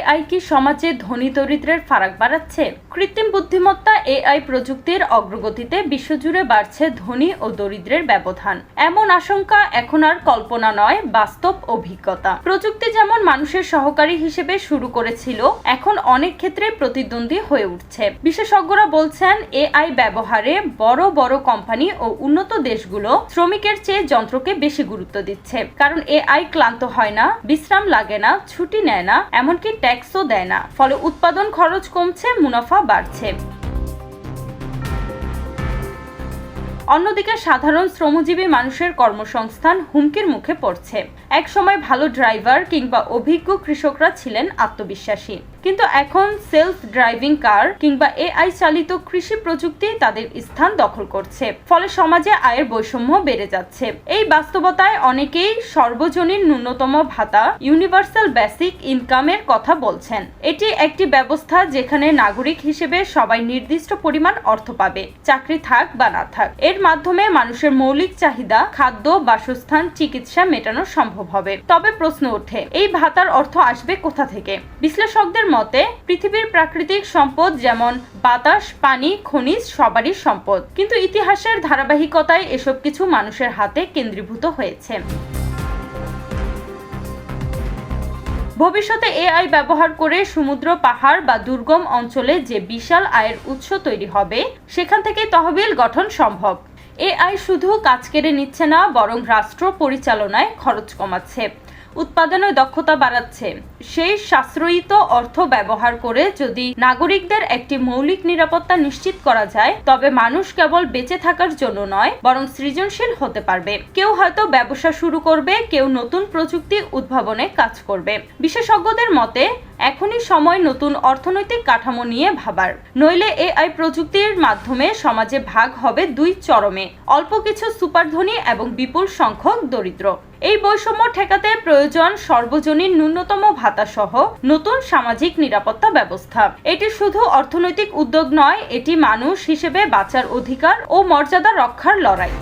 AI কি সমাজে ধনী দরিদ্রের ফারাক বাড়াচ্ছে? কৃত্রিম বুদ্ধিমত্তা এআই প্রযুক্তির অগ্রগতিতে বিশ্বজুড়ে বাড়ছে ধনী ও দরিদ্রের ব্যবধান। এমন আশঙ্কা এখন আর কল্পনা নয়, বাস্তব অভিজ্ঞতা। প্রযুক্তি যেমন মানুষের সহকারী হিসেবে শুরু করেছিল, এখন অনেক ক্ষেত্রে প্রতিদ্বন্দ্বী হয়ে উঠছে। বিশেষজ্ঞরা বলছেন, এআই ব্যবহারে বড় বড় কোম্পানি ও উন্নত দেশগুলো শ্রমিকের চেয়ে যন্ত্রকে বেশি গুরুত্ব দিচ্ছে। কারণ এআই ক্লান্ত হয় না, বিশ্রাম লাগে না, ছুটি নেয় না, এমনকি ট্যাক্সও দেয় না, ফলে উৎপাদন খরচ কমছে, মুনাফা বাড়ছে। অন্যদিকে সাধারণ শ্রমজীবী মানুষের কর্মসংস্থান হুমকির মুখে পড়ছে। একসময় ভালো ড্রাইভার কিংবা অভিজ্ঞ কৃষকরা ছিলেন আত্মবিশ্বাসী। কিন্তু এখন সেলফ ড্রাইভিং কার কিংবা এআই চালিত কৃষি প্রযুক্তি তাদের স্থান দখল করছে। ফলে সমাজে আয়ের বৈষম্য বেড়ে যাচ্ছে। এই বাস্তবতায় অনেকেই সর্বজনীন ন্যূনতম ভাতা ইউনিভার্সাল বেসিক ইনকামের কথা বলছেন। এটি একটি ব্যবস্থা যেখানে নাগরিক হিসেবে সবাই নির্দিষ্ট পরিমাণ অর্থ পাবে। চাকরি থাক বা না থাক, এর মাধ্যমে মানুষের মৌলিক চাহিদা, খাদ্য, বাসস্থান, চিকিৎসা মেটানো সম্ভব হবে। তবে প্রশ্ন ওঠে, এই ভাতার অর্থ আসবে কোথা থেকে? বিশ্লেষকদের মতে, পৃথিবীর প্রাকৃতিক সম্পদ যেমন বাতাস, পানি, খনিজ সবারই সম্পদ। কিন্তু ইতিহাসের ধারাবাহিকতায় এসব কিছু মানুষের হাতে কেন্দ্রীভূত হয়েছে। ভবিষ্যতে এআই ব্যবহার করে সমুদ্র, পাহাড় বা দুর্গম অঞ্চলে যে বিশাল আয়ের উৎস তৈরি হবে, সেখান থেকে তহবিল গঠন সম্ভব। এআই শুধু কাজ কেড়ে নিচ্ছে না, বরং রাষ্ট্র পরিচালনায় খরচ কমাচ্ছে। উৎপাদনে দক্ষতা বাড়াচ্ছে। সেই সাশ্রয়িত অর্থ ব্যবহার করে যদি নাগরিকদের একটি মৌলিক নিরাপত্তা নিশ্চিত করা যায়, তবে মানুষ কেবল বেঁচে থাকার জন্য নয়, বরং সৃজনশীল হতে পারবে। কেউ হয়তো ব্যবসা শুরু করবে, কেউ নতুন প্রযুক্তি উদ্ভাবনে কাজ করবে। বিশেষজ্ঞদের মতে এখনই সময় নতুন অর্থনৈতিক কাঠামো নিয়ে ভাবার। নইলে এআই প্রযুক্তির মাধ্যমে সমাজে ভাগ হবে দুই চরমে, অল্প কিছু সুপার ধনী এবং বিপুল সংখ্যক দরিদ্র। এই বৈষম্য ঠেকাতে প্রয়োজন সর্বজনীন ন্যূনতম ভাতা সহ নতুন সামাজিক নিরাপত্তা ব্যবস্থা। এটি শুধু অর্থনৈতিক উদ্যোগ নয়, এটি মানুষ হিসেবে বাঁচার অধিকার ও মর্যাদা রক্ষার লড়াই।